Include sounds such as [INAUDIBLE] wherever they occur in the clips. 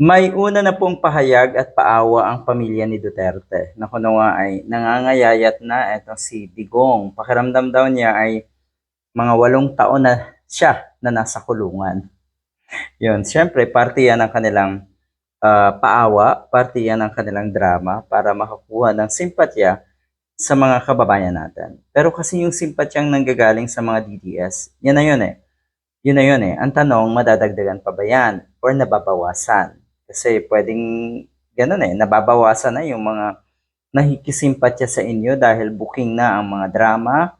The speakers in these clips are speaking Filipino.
May una na pong pahayag at paawa ang pamilya ni Duterte na kuno nga ay nangangayayat na etong si Digong. Pakiramdam daw niya ay mga walong taon na siya na nasa kulungan. Yun, syempre, parte yan ng kanilang ah, paawa, parte yan ng kanilang drama para makakuha ng simpatya sa mga kababayan natin. Pero kasi yung simpatyang nanggagaling sa mga DDS, yan na yun eh. Yun na yun eh. Ang tanong, madadagdagan pa ba yan? Or nababawasan? Kasi pwedeng ganun eh, nababawasan na yung mga nakikisimpatya sa inyo dahil booking na ang mga drama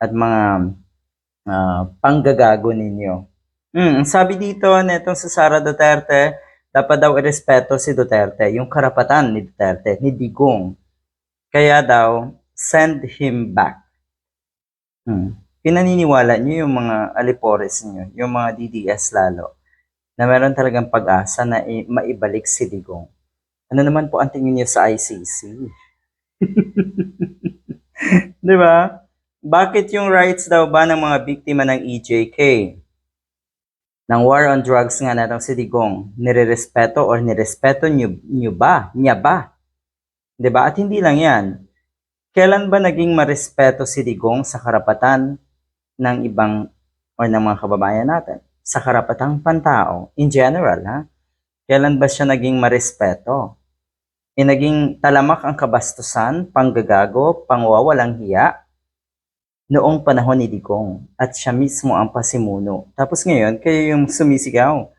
at mga ah, panggagago ninyo. Ang sabi dito netong sa Sara Duterte, dapat daw irespeto si Duterte, yung karapatan ni Duterte, ni Digong. Kaya daw, send him back. Hmm. Pinaniniwala niyo yung mga alipores niyo, yung mga DDS lalo, na meron talagang pag-asa na maibalik si Digong. Ano naman po ang tingin niyo sa ICC? [LAUGHS] Di ba? Bakit yung rights daw ba ng mga biktima ng EJK? ng war on drugs nga natong si Digong, nirerespeto or nirespeto niyo, niyo ba? Niya ba? ba? At hindi lang 'yan. Kailan ba naging marespeto si Digong sa karapatan ng ibang or ng mga kababayan natin? Sa karapatang pantao in general, ha? Kailan ba siya naging marespeto? E naging talamak ang kabastusan, panggagago, pangwawalang hiya, noong panahon ni Digong at siya mismo ang pasimuno. Tapos ngayon, kayo yung sumisigaw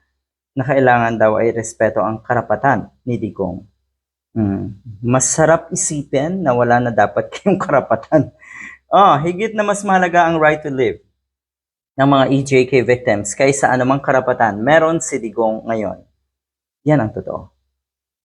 na kailangan daw ay respeto ang karapatan ni Digong. Hmm. Masarap isipin na wala na dapat [LAUGHS] kayong karapatan. Oh, higit na mas mahalaga ang right to live ng mga EJK victims kaysa anumang karapatan meron si Digong ngayon. Yan ang totoo.